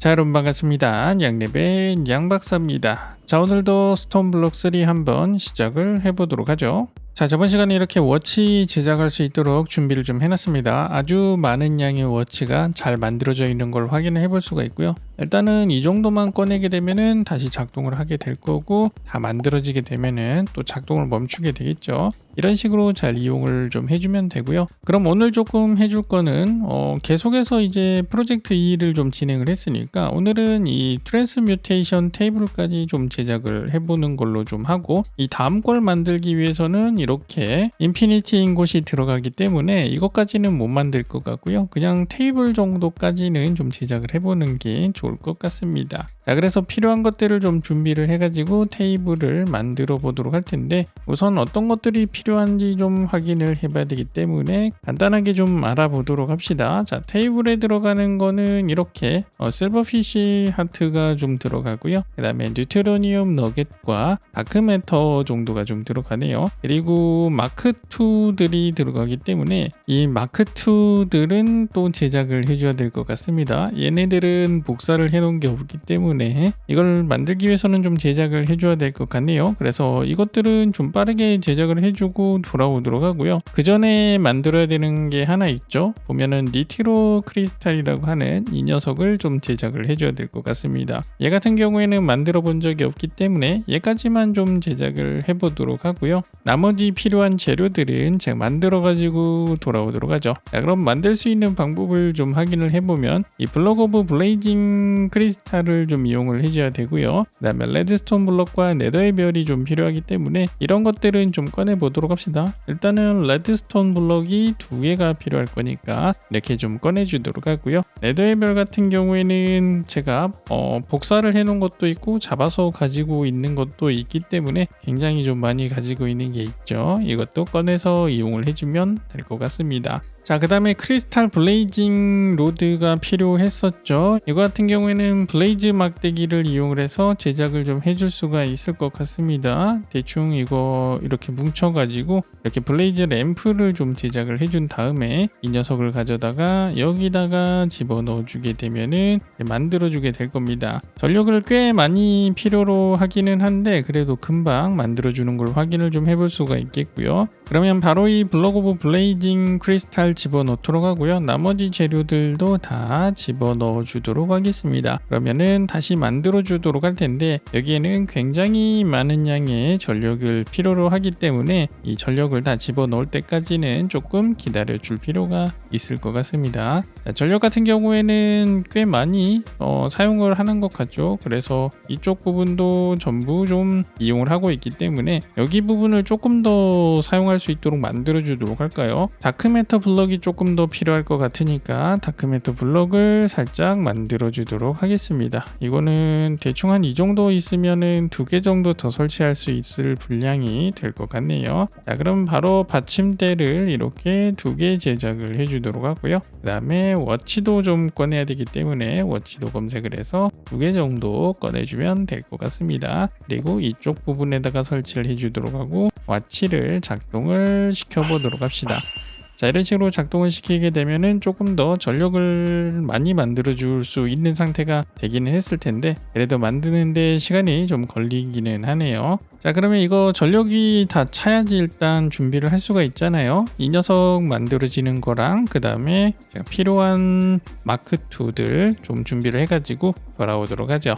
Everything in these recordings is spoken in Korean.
자 여러분 반갑습니다. 양랩의 양박사입니다. 자 오늘도 스톤블록 3 한번 시작을 해보도록 하죠. 자 저번 시간에 이렇게 워치 제작할 수 있도록 준비를 좀 해놨습니다. 아주 많은 양의 워치가 잘 만들어져 있는 걸 확인을 해볼 수가 있고요. 일단은 이 정도만 꺼내게 되면은 다시 작동을 하게 될 거고 다 만들어지게 되면은 또 작동을 멈추게 되겠죠. 이런 식으로 잘 이용을 좀 해주면 되고요. 그럼 오늘 조금 해줄 거는 어, 계속해서 이제 프로젝트 2를 좀 진행을 했으니까 오늘은 이 트랜스뮤테이션 테이블까지 좀 제작을 해보는 걸로 좀 하고 이 다음 걸 만들기 위해서는 이렇게 인피니티인 곳이 들어가기 때문에 이것까지는 못 만들 것 같고요. 그냥 테이블 정도까지는 좀 제작을 해보는 게 좋을 것 같습니다. 자, 그래서 필요한 것들을 좀 준비를 해가지고 테이블을 만들어 보도록 할 텐데 우선 어떤 것들이 필요한지 좀 확인을 해봐야 되기 때문에 간단하게 좀 알아보도록 합시다. 자, 테이블에 들어가는 거는 이렇게 어, 실버피시 하트가 좀 들어가고요. 그 다음에 뉴트로니움 너겟과 다크메터 정도가 좀 들어가네요. 그리고 마크2들이 들어가기 때문에 이 마크2들은 또 제작을 해줘야 될 것 같습니다. 얘네들은 복사 를 해놓은 게 없기 때문에 이걸 만들기 위해서는 좀 제작을 해줘야 될 것 같네요. 그래서 이것들은 좀 빠르게 제작을 해주고 돌아오도록 하고요. 그 전에 만들어야 되는 게 하나 있죠. 보면은 니티로 크리스탈이라고 하는 이 녀석을 좀 제작을 해줘야 될 것 같습니다. 얘 같은 경우에는 만들어 본 적이 없기 때문에 얘까지만 좀 제작을 해보도록 하고요. 나머지 필요한 재료들은 제가 만들어 가지고 돌아오도록 하죠. 자, 그럼 만들 수 있는 방법을 좀 확인을 해보면 이 블록 오브 블레이징 크리스탈을 좀 이용을 해줘야 되고요. 그 다음에 레드스톤 블럭과 네더의 별이 좀 필요하기 때문에 이런 것들은 좀 꺼내 보도록 합시다. 일단은 레드스톤 블럭이 두 개가 필요할 거니까 이렇게 좀 꺼내 주도록 하고요. 네더의 별 같은 경우에는 제가 어, 복사를 해 놓은 것도 있고 잡아서 가지고 있는 것도 있기 때문에 굉장히 좀 많이 가지고 있는 게 있죠. 이것도 꺼내서 이용을 해주면 될 것 같습니다. 자, 그 다음에 크리스탈 블레이징 로드가 필요했었죠. 이거 같은 경우에는 블레이즈 막대기를 이용을 해서 제작을 좀 해줄 수가 있을 것 같습니다. 대충 이거 이렇게 뭉쳐가지고 이렇게 블레이즈 램프를 좀 제작을 해준 다음에 이 녀석을 가져다가 여기다가 집어넣어 주게 되면은 만들어 주게 될 겁니다. 전력을 꽤 많이 필요로 하기는 한데 그래도 금방 만들어 주는 걸 확인을 좀 해볼 수가 있겠고요. 그러면 바로 이 블록 오브 블레이징 크리스탈 집어넣도록 하고요. 나머지 재료들도 다 집어넣어 주도록 하겠습니다. 그러면은 다시 만들어 주도록 할 텐데 여기에는 굉장히 많은 양의 전력을 필요로 하기 때문에 이 전력을 다 집어넣을 때까지는 조금 기다려 줄 필요가 있을 것 같습니다. 자, 전력 같은 경우에는 꽤 많이 어, 사용을 하는 것 같죠. 그래서 이쪽 부분도 전부 좀 이용을 하고 있기 때문에 여기 부분을 조금 더 사용할 수 있도록 만들어 주도록 할까요? 다크메터 블럭 이 조금 더 필요할 것 같으니까 다크메터 블럭을 살짝 만들어 주도록 하겠습니다. 이거는 대충 한 이 정도 있으면은 두 개 정도 더 설치할 수 있을 분량이 될 것 같네요. 자, 그럼 바로 받침대를 이렇게 두 개 제작을 해 주도록 하고요. 그 다음에 워치도 좀 꺼내야 되기 때문에 워치도 검색을 해서 두 개 정도 꺼내주면 될 것 같습니다. 그리고 이쪽 부분에다가 설치를 해 주도록 하고 와치를 작동을 시켜보도록 합시다. 자 이런 식으로 작동을 시키게 되면은 조금 더 전력을 많이 만들어 줄 수 있는 상태가 되기는 했을 텐데 그래도 만드는데 시간이 좀 걸리기는 하네요. 자 그러면 이거 전력이 다 차야지 일단 준비를 할 수가 있잖아요. 이 녀석 만들어지는 거랑 그 다음에 필요한 마크2들 좀 준비를 해가지고 돌아오도록 하죠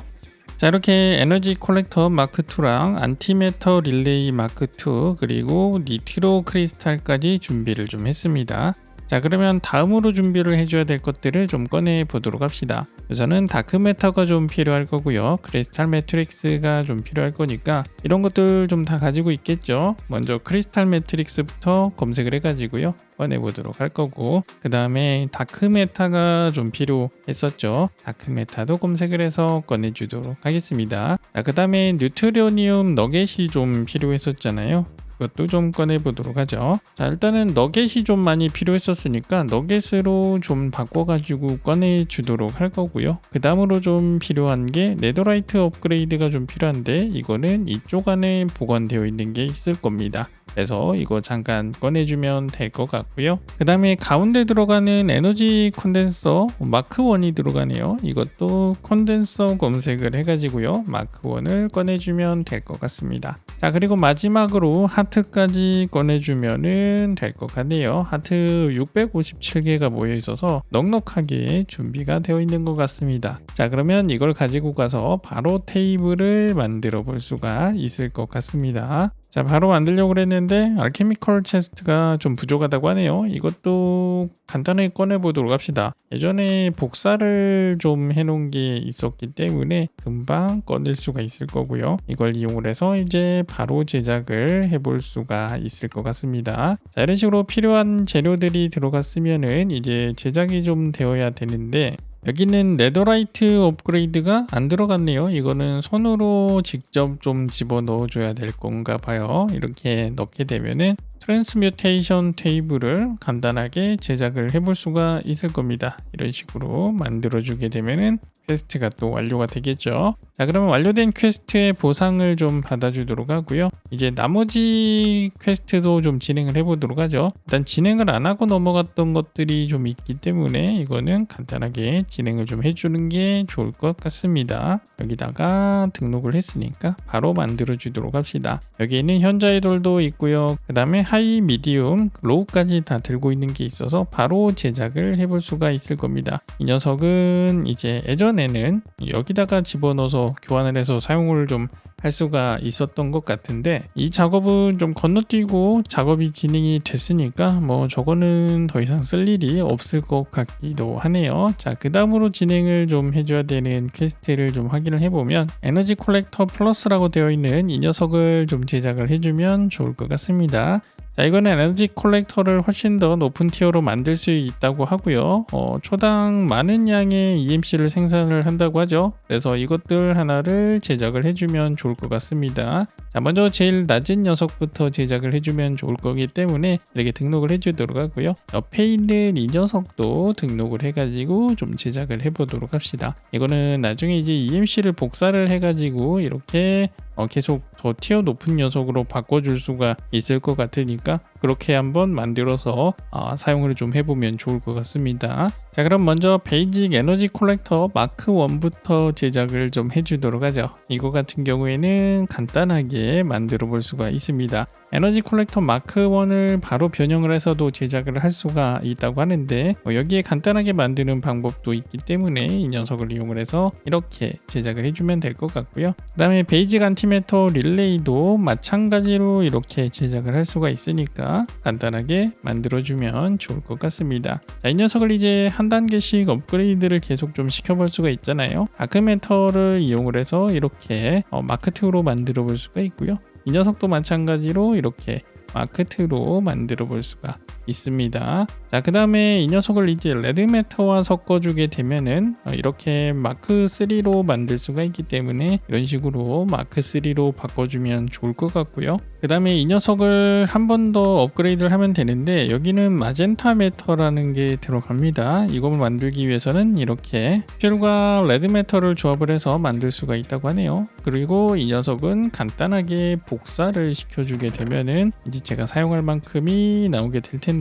자 이렇게 에너지 콜렉터 마크2랑 안티메터 릴레이 마크2 그리고 니트로 크리스탈까지 준비를 좀 했습니다 자 그러면 다음으로 준비를 해줘야 될 것들을 좀 꺼내 보도록 합시다. 우선은 다크메터가 좀 필요할 거고요. 크리스탈 매트릭스가 좀 필요할 거니까 이런 것들 좀 다 가지고 있겠죠? 먼저 크리스탈 매트릭스부터 검색을 해 가지고요. 꺼내 보도록 할 거고. 그 다음에 다크메타가 좀 필요했었죠? 다크메타도 검색을 해서 꺼내 주도록 하겠습니다. 그 다음에 뉴트리니움 너겟이 좀 필요했었잖아요 그것도 좀 꺼내 보도록 하죠. 자, 일단은 너겟이 좀 많이 필요했었으니까 너겟으로 좀 바꿔가지고 꺼내 주도록 할 거고요. 그 다음으로 좀 필요한 게 네더라이트 업그레이드가 좀 필요한데 이거는 이쪽 안에 보관되어 있는 게 있을 겁니다. 그래서 이거 잠깐 꺼내주면 될 것 같고요. 그 다음에 가운데 들어가는 에너지 콘덴서 마크 1이 들어가네요. 이것도 콘덴서 검색을 해가지고요. 마크 1을 꺼내주면 될 것 같습니다. 자 그리고 마지막으로 하트까지 꺼내주면은 될것 같네요. 하트 657개가 모여 있어서 넉넉하게 준비가 되어 있는 것 같습니다. 자 그러면 이걸 가지고 가서 바로 테이블을 만들어 볼 수가 있을 것 같습니다. 자 바로 만들려고 그랬는데 알케미컬 체스트가 좀 부족하다고 하네요. 이것도 간단하게 꺼내 보도록 합시다. 예전에 복사를 좀 해놓은 게 있었기 때문에 금방 꺼낼 수가 있을 거고요. 이걸 이용을 해서 이제 바로 제작을 해볼 수가 있을 것 같습니다. 자 이런 식으로 필요한 재료들이 들어갔으면은 이제 제작이 좀 되어야 되는데 여기는 네더라이트 업그레이드가 안 들어갔네요. 이거는 손으로 직접 좀 집어 넣어 줘야 될 건가 봐요. 이렇게 넣게 되면은 트랜스뮤테이션 테이블을 간단하게 제작을 해볼 수가 있을 겁니다. 이런 식으로 만들어 주게 되면은 퀘스트가 또 완료가 되겠죠. 자, 그러면 완료된 퀘스트의 보상을 좀 받아주도록 하고요. 이제 나머지 퀘스트도 좀 진행을 해보도록 하죠. 일단 진행을 안 하고 넘어갔던 것들이 좀 있기 때문에 이거는 간단하게 진행을 좀 해주는 게 좋을 것 같습니다. 여기다가 등록을 했으니까 바로 만들어 주도록 합시다. 여기에는 현자의 돌도 있고요. 그 다음에 하이, 미디움, 로우까지 다 들고 있는 게 있어서 바로 제작을 해볼 수가 있을 겁니다. 이 녀석은 이제 예전 에는 여기다가 집어넣어서 교환을 해서 사용을 좀 할 수가 있었던 것 같은데 이 작업은 좀 건너뛰고 작업이 진행이 됐으니까 뭐 저거는 더 이상 쓸 일이 없을 것 같기도 하네요. 자, 그 다음으로 진행을 좀 해줘야 되는 퀘스트를 좀 확인을 해보면 에너지 콜렉터 플러스라고 되어 있는 이 녀석을 좀 제작을 해주면 좋을 것 같습니다. 자, 이거는 에너지 콜렉터를 훨씬 더 높은 티어로 만들 수 있다고 하고요. 어, 초당 많은 양의 EMC를 생산을 한다고 하죠. 그래서 이것들 하나를 제작을 해주면 좋을 것 같습니다. 자, 먼저 제일 낮은 녀석부터 제작을 해주면 좋을 거기 때문에 이렇게 등록을 해주도록 하고요. 옆에 있는 이 녀석도 등록을 해가지고 좀 제작을 해보도록 합시다. 이거는 나중에 이제 EMC를 복사를 해가지고 이렇게 어, 계속 더 티어 높은 녀석으로 바꿔줄 수가 있을 것 같으니까 그렇게 한번 만들어서 어, 사용을 좀 해보면 좋을 것 같습니다. 자 그럼 먼저 베이직 에너지 콜렉터 마크 1부터 제작을 좀 해주도록 하죠. 이거 같은 경우에는 간단하게 만들어 볼 수가 있습니다. 에너지 콜렉터 마크 1을 바로 변형을 해서도 제작을 할 수가 있다고 하는데 뭐 여기에 간단하게 만드는 방법도 있기 때문에 이 녀석을 이용을 해서 이렇게 제작을 해주면 될 것 같고요. 그 다음에 베이직 안티메터 릴레이도 마찬가지로 이렇게 제작을 할 수가 있으니까 간단하게 만들어주면 좋을 것 같습니다. 자, 이 녀석을 이제 한 단계씩 업그레이드를 계속 좀 시켜볼 수가 있잖아요. 아크메터를 이용을 해서 이렇게 어, 마크2로 만들어 볼 수가 있고요. 이 녀석도 마찬가지로 이렇게 마크2로 만들어 볼 수가 있습니다. 자, 그 다음에 이 녀석을 이제 레드매터와 섞어주게 되면은 어, 이렇게 마크3로 만들 수가 있기 때문에 이런 식으로 마크3로 바꿔주면 좋을 것 같고요. 그 다음에 이 녀석을 한 번 더 업그레이드를 하면 되는데 여기는 마젠타 메터라는 게 들어갑니다. 이걸 만들기 위해서는 이렇게 퓨얼과 레드매터를 조합을 해서 만들 수가 있다고 하네요. 그리고 이 녀석은 간단하게 복사를 시켜주게 되면은 이제 제가 사용할 만큼이 나오게 될 텐데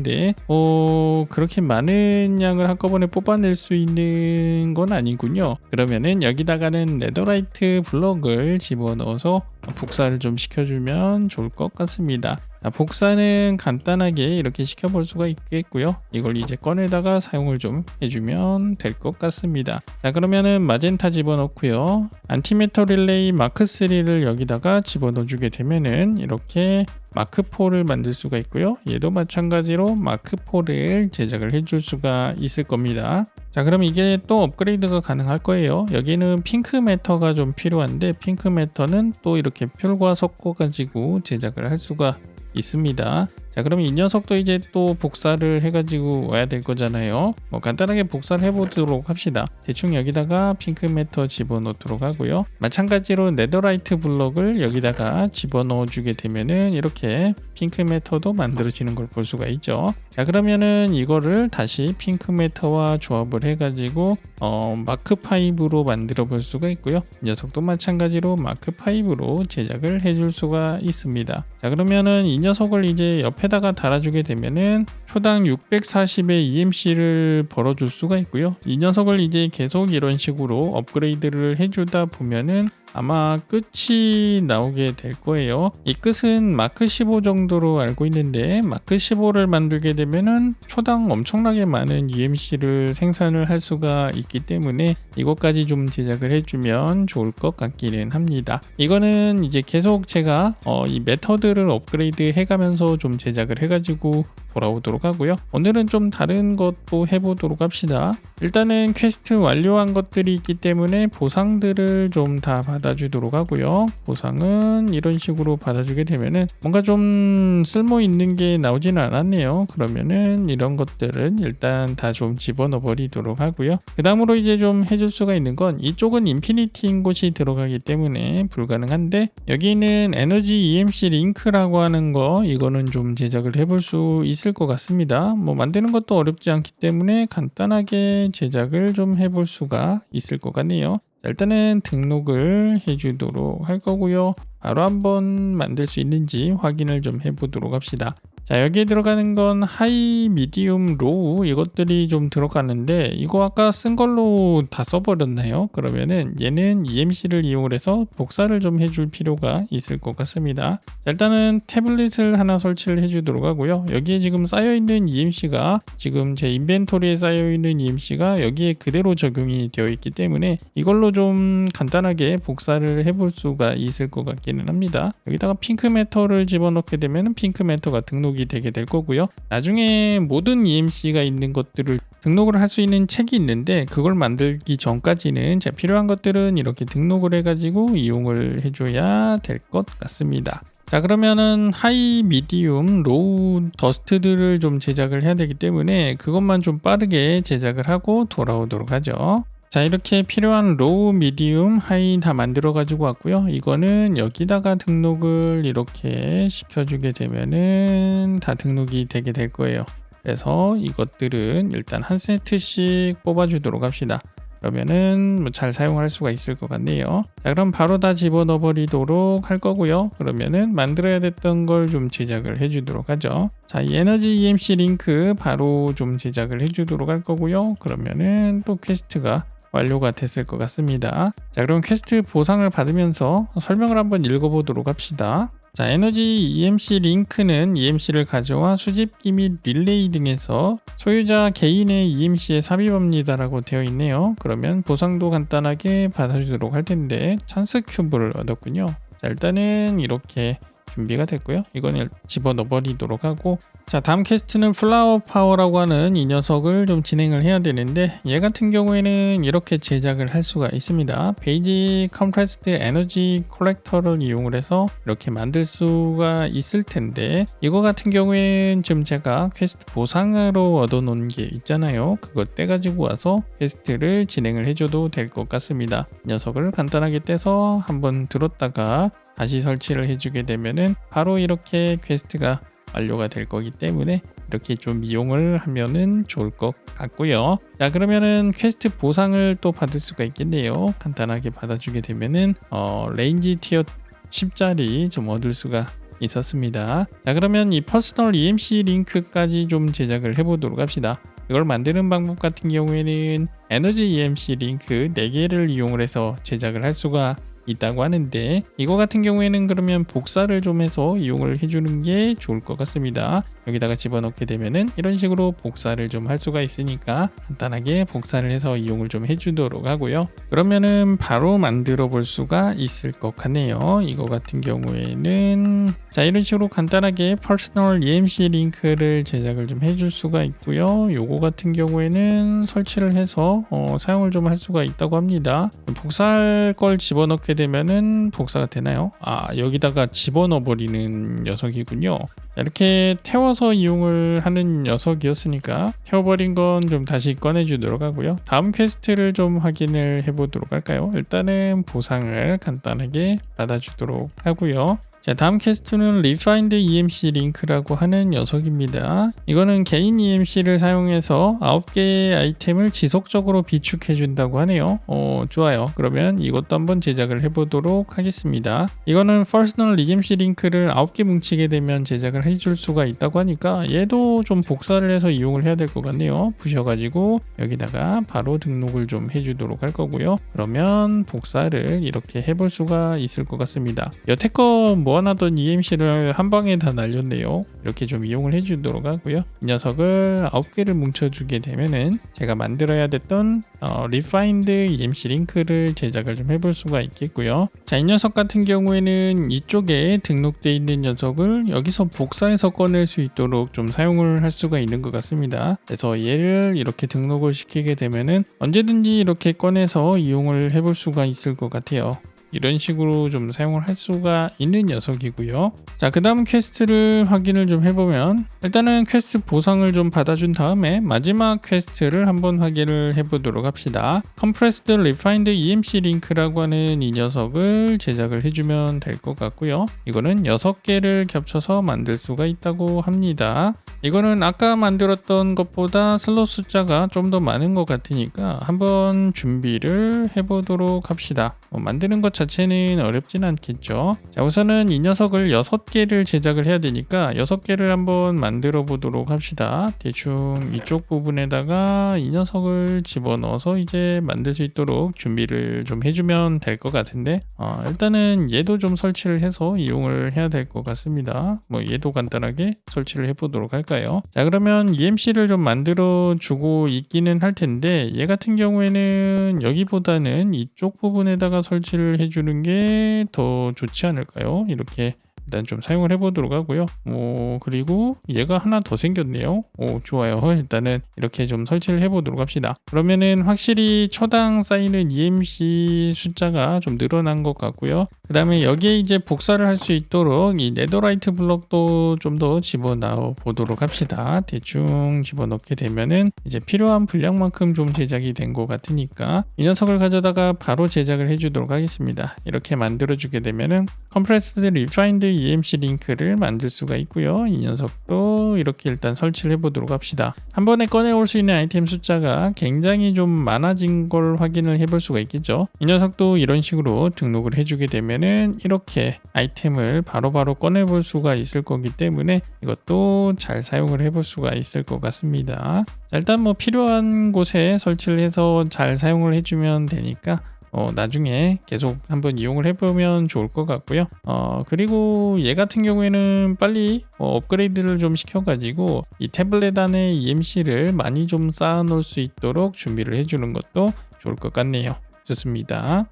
어 그렇게 많은 양을 한꺼번에 뽑아낼 수 있는 건 아니군요. 그러면은 여기다가는 네더라이트 블럭을 집어넣어서 복사를 좀 시켜주면 좋을 것 같습니다. 자, 복사는 간단하게 이렇게 시켜볼 수가 있겠고요. 이걸 이제 꺼내다가 사용을 좀 해주면 될 것 같습니다. 자 그러면은 마젠타 집어넣고요. 안티메터 릴레이 마크 3를 여기다가 집어넣어 주게 되면은 이렇게 마크4를 만들 수가 있고요. 얘도 마찬가지로 마크4를 제작을 해줄 수가 있을 겁니다. 자 그럼 이게 또 업그레이드가 가능할 거예요. 여기는 핑크 매터가 좀 필요한데 핑크 매터는 또 이렇게 퓨얼과 섞어 가지고 제작을 할 수가 있습니다. 자 그럼 이 녀석도 이제 또 복사를 해가지고 와야 될 거잖아요. 뭐 간단하게 복사를 해보도록 합시다. 대충 여기다가 핑크 매터 집어넣도록 하고요. 마찬가지로 네더라이트 블럭을 여기다가 집어넣어 주게 되면은 이렇게 핑크 매터도 만들어지는 걸 볼 수가 있죠. 자 그러면은 이거를 다시 핑크 매터와 조합을 해가지고 어, 마크 5로 만들어 볼 수가 있고요. 이 녀석도 마찬가지로 마크 5로 제작을 해줄 수가 있습니다. 자 그러면은 이 녀석을 이제 옆에 다가 달아주게 되면은 초당 640의 EMC를 벌어줄 수가 있고요 이 녀석을 이제 계속 이런 식으로 업그레이드를 해주다 보면은 아마 끝이 나오게 될 거예요. 이 끝은 마크 15 정도로 알고 있는데 마크 15를 만들게 되면은 초당 엄청나게 많은 UMC를 생산을 할 수가 있기 때문에 이것까지 좀 제작을 해주면 좋을 것 같기는 합니다. 이거는 이제 계속 제가 어, 이 메터드를 업그레이드 해가면서 좀 제작 을 해가지고 돌아오도록 하고요. 오늘은 좀 다른 것도 해보도록 합시다. 일단은 퀘스트 완료한 것들이 있기 때문에 보상들을 좀 다 받아주도록 하고요. 보상은 이런 식으로 받아주게 되면은 뭔가 좀 쓸모 있는 게 나오지는 않았네요. 그러면은 이런 것들은 일단 다 좀 집어넣어 버리도록 하고요. 그 다음으로 이제 좀 해줄 수가 있는 건 이쪽은 인피니티인 곳이 들어가기 때문에 불가능한데 여기는 에너지 EMC 링크라고 하는 거 이거는 좀 제작을 해볼 수 있을 것 같습니다. 뭐 만드는 것도 어렵지 않기 때문에 간단하게 제작을 좀 해볼 수가 있을 것 같네요. 자, 일단은 등록을 해주도록 할 거고요. 바로 한번 만들 수 있는지 확인을 좀 해보도록 합시다. 자 여기에 들어가는 건 하이, 미디움, 로우 이것들이 좀 들어가는데 이거 아까 쓴 걸로 다 써버렸나요? 그러면은 얘는 EMC를 이용해서 복사를 좀 해줄 필요가 있을 것 같습니다. 자, 일단은 태블릿을 하나 설치를 해주도록 하고요. 여기에 지금 쌓여있는 EMC가 지금 제 인벤토리에 쌓여있는 EMC가 여기에 그대로 적용이 되어 있기 때문에 이걸로 좀 간단하게 복사를 해볼 수가 있을 것 같기는 합니다. 여기다가 핑크 매터를 집어넣게 되면 핑크 매터가 등록 이 되게 될 거고요. 나중에 모든 EMC가 있는 것들을 등록을 할 수 있는 책이 있는데 그걸 만들기 전까지는 자, 필요한 것들은 이렇게 등록을 해가지고 이용을 해줘야 될 것 같습니다. 자 그러면은 하이, 미디움, 로우 더스트들을 좀 제작을 해야 되기 때문에 그것만 좀 빠르게 제작을 하고 돌아오도록 하죠. 자 이렇게 필요한 로우, 미디움, 하이 다 만들어 가지고 왔고요. 이거는 여기다가 등록을 이렇게 시켜주게 되면은 다 등록이 되게 될 거예요. 그래서 이것들은 일단 한 세트씩 뽑아주도록 합시다. 그러면은 뭐 잘 사용할 수가 있을 것 같네요. 자 그럼 바로 다 집어넣어 버리도록 할 거고요. 그러면은 만들어야 됐던 걸 좀 제작을 해 주도록 하죠. 자, 이 에너지 EMC 링크 바로 좀 제작을 해 주도록 할 거고요. 그러면은 또 퀘스트가 완료가 됐을 것 같습니다. 자, 그럼 퀘스트 보상을 받으면서 설명을 한번 읽어보도록 합시다. 자, 에너지 EMC 링크는 EMC를 가져와 수집기 및 릴레이 등에서 소유자 개인의 EMC에 삽입합니다라고 되어 있네요. 그러면 보상도 간단하게 받아주도록 할 텐데 찬스 큐브를 얻었군요. 자, 일단은 이렇게 준비가 됐고요. 이거는 집어넣어 버리도록 하고 자 다음 퀘스트는 플라워 파워라고 하는 이 녀석을 좀 진행을 해야 되는데 얘 같은 경우에는 이렇게 제작을 할 수가 있습니다. 베이지 컴프레스드 에너지 콜렉터를 이용을 해서 이렇게 만들 수가 있을 텐데 이거 같은 경우에는 지금 제가 퀘스트 보상으로 얻어놓은 게 있잖아요. 그거 떼가지고 와서 퀘스트를 진행을 해줘도 될 것 같습니다. 이 녀석을 간단하게 떼서 한번 들었다가 다시 설치를 해주게 되면 은 바로 이렇게 퀘스트가 완료가 될 거기 때문에 이렇게 좀 이용을 하면은 좋을 것 같고요. 자 그러면은 퀘스트 보상을 또 받을 수가 있겠네요. 간단하게 받아주게 되면은 어, 레인지 티어 10짜리 좀 얻을 수가 있었습니다. 자 그러면 이 퍼스널 EMC 링크까지 좀 제작을 해보도록 합시다. 이걸 만드는 방법 같은 경우에는 에너지 EMC 링크 4개를 이용을 해서 제작을 할 수가 있다고 하는데 이거 같은 경우에는 그러면 복사를 좀 해서 이용을 해주는 게 좋을 것 같습니다. 여기다가 집어넣게 되면은 이런 식으로 복사를 좀 할 수가 있으니까 간단하게 복사를 해서 이용을 좀 해주도록 하고요. 그러면은 바로 만들어 볼 수가 있을 것 같네요. 이거 같은 경우에는 자 이런 식으로 간단하게 퍼스널 EMC 링크를 제작을 좀 해줄 수가 있고요. 요거 같은 경우에는 설치를 해서 어, 사용을 좀 할 수가 있다고 합니다. 복사할 걸 집어넣게 되면은 복사가 되나요? 아 여기다가 집어넣어 버리는 녀석이군요. 자, 이렇게 태워서 이용을 하는 녀석이었으니까 태워버린 건 좀 다시 꺼내주도록 하고요. 다음 퀘스트를 좀 확인을 해보도록 할까요? 일단은 보상을 간단하게 받아주도록 하고요. 자, 다음 퀘스트는 Refined EMC 링크라고 하는 녀석입니다. 이거는 개인 EMC를 사용해서 9개의 아이템을 지속적으로 비축해 준다고 하네요. 어, 좋아요. 그러면 이것도 한번 제작을 해 보도록 하겠습니다. 이거는 Personal EMC 링크를 9개 뭉치게 되면 제작을 해 줄 수가 있다고 하니까 얘도 좀 복사를 해서 이용을 해야 될 것 같네요. 부셔 가지고 여기다가 바로 등록을 좀 해 주도록 할 거고요. 그러면 복사를 이렇게 해볼 수가 있을 것 같습니다. 여태껏 모아놨던 EMC를 한 방에 다 날렸네요. 이렇게 좀 이용을 해주도록 하고요. 이 녀석을 9개를 뭉쳐주게 되면은 제가 만들어야 됐던 어, Refined EMC 링크를 제작을 좀 해볼 수가 있겠고요. 자, 이 녀석 같은 경우에는 이쪽에 등록되어 있는 녀석을 여기서 복사해서 꺼낼 수 있도록 좀 사용을 할 수가 있는 것 같습니다. 그래서 얘를 이렇게 등록을 시키게 되면은 언제든지 이렇게 꺼내서 이용을 해볼 수가 있을 것 같아요. 이런 식으로 좀 사용을 할 수가 있는 녀석이고요. 자, 그 다음 퀘스트를 확인을 좀 해보면 일단은 퀘스트 보상을 좀 받아준 다음에 마지막 퀘스트를 한번 확인을 해보도록 합시다. Compressed Refined EMC 링크라고 하는 이 녀석을 제작을 해주면 될 것 같고요. 이거는 6개를 겹쳐서 만들 수가 있다고 합니다. 이거는 아까 만들었던 것보다 슬롯 숫자가 좀 더 많은 것 같으니까 한번 준비를 해보도록 합시다. 뭐 만드는 것 자체는 어렵진 않겠죠. 자, 우선은 이 녀석을 6개를 제작을 해야 되니까 6개를 한번 만들어 보도록 합시다. 대충 이쪽 부분에다가 이 녀석을 집어넣어서 이제 만들 수 있도록 준비를 좀 해주면 될 것 같은데 어, 일단은 얘도 좀 설치를 해서 이용을 해야 될 것 같습니다. 뭐 얘도 간단하게 설치를 해보도록 할까요? 자 그러면 EMC를 좀 만들어 주고 있기는 할 텐데 얘 같은 경우에는 여기보다는 이쪽 부분에다가 설치를 해 주는 게 더 좋지 않을까요? 이렇게 일단 좀 사용을 해보도록 하고요. 뭐 그리고 얘가 하나 더 생겼네요. 오 좋아요. 일단은 이렇게 좀 설치를 해보도록 합시다. 그러면은 확실히 초당 쌓이는 EMC 숫자가 좀 늘어난 것 같고요. 그 다음에 여기에 이제 복사를 할 수 있도록 이 네더라이트 블럭도 좀 더 집어넣어 보도록 합시다. 대충 집어넣게 되면은 이제 필요한 분량만큼 좀 제작이 된 것 같으니까 이 녀석을 가져다가 바로 제작을 해주도록 하겠습니다. 이렇게 만들어주게 되면은 Compressed Refined EMC 링크를 만들 수가 있고요. 이 녀석도 이렇게 일단 설치를 해보도록 합시다. 한 번에 꺼내올 수 있는 아이템 숫자가 굉장히 좀 많아진 걸 확인을 해볼 수가 있겠죠. 이 녀석도 이런 식으로 등록을 해주게 되면은 이렇게 아이템을 바로바로 꺼내볼 수가 있을 거기 때문에 이것도 잘 사용을 해볼 수가 있을 것 같습니다. 자, 일단 뭐 필요한 곳에 설치를 해서 잘 사용을 해주면 되니까 어, 나중에 계속 한번 이용을 해보면 좋을 것 같고요. 어, 그리고 얘 같은 경우에는 빨리 어, 업그레이드를 좀 시켜가지고 이 태블릿 안에 EMC를 많이 좀 쌓아 놓을 수 있도록 준비를 해주는 것도 좋을 것 같네요. 좋습니다.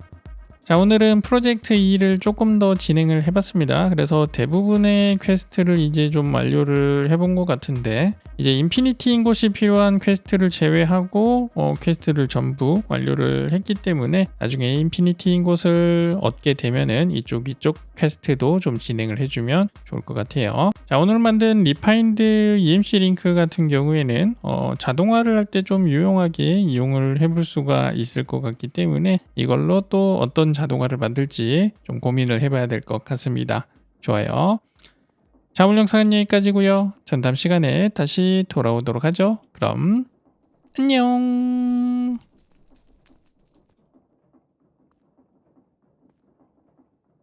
자, 오늘은 프로젝트 2를 조금 더 진행을 해봤습니다. 그래서 대부분의 퀘스트를 이제 좀 완료를 해본 것 같은데, 이제 인피니티 인 곳이 필요한 퀘스트를 제외하고, 어, 퀘스트를 전부 완료를 했기 때문에, 나중에 인피니티 인 곳을 얻게 되면은 이쪽, 이쪽 퀘스트도 좀 진행을 해주면 좋을 것 같아요. 자, 오늘 만든 리파인드 EMC 링크 같은 경우에는, 어, 자동화를 할 때 좀 유용하게 이용을 해볼 수가 있을 것 같기 때문에, 이걸로 또 어떤 자동화를 만들지 좀 고민을 해봐야 될 것 같습니다. 좋아요. 자, 오늘 영상은 여기까지고요. 전 다음 시간에 다시 돌아오도록 하죠. 그럼 안녕.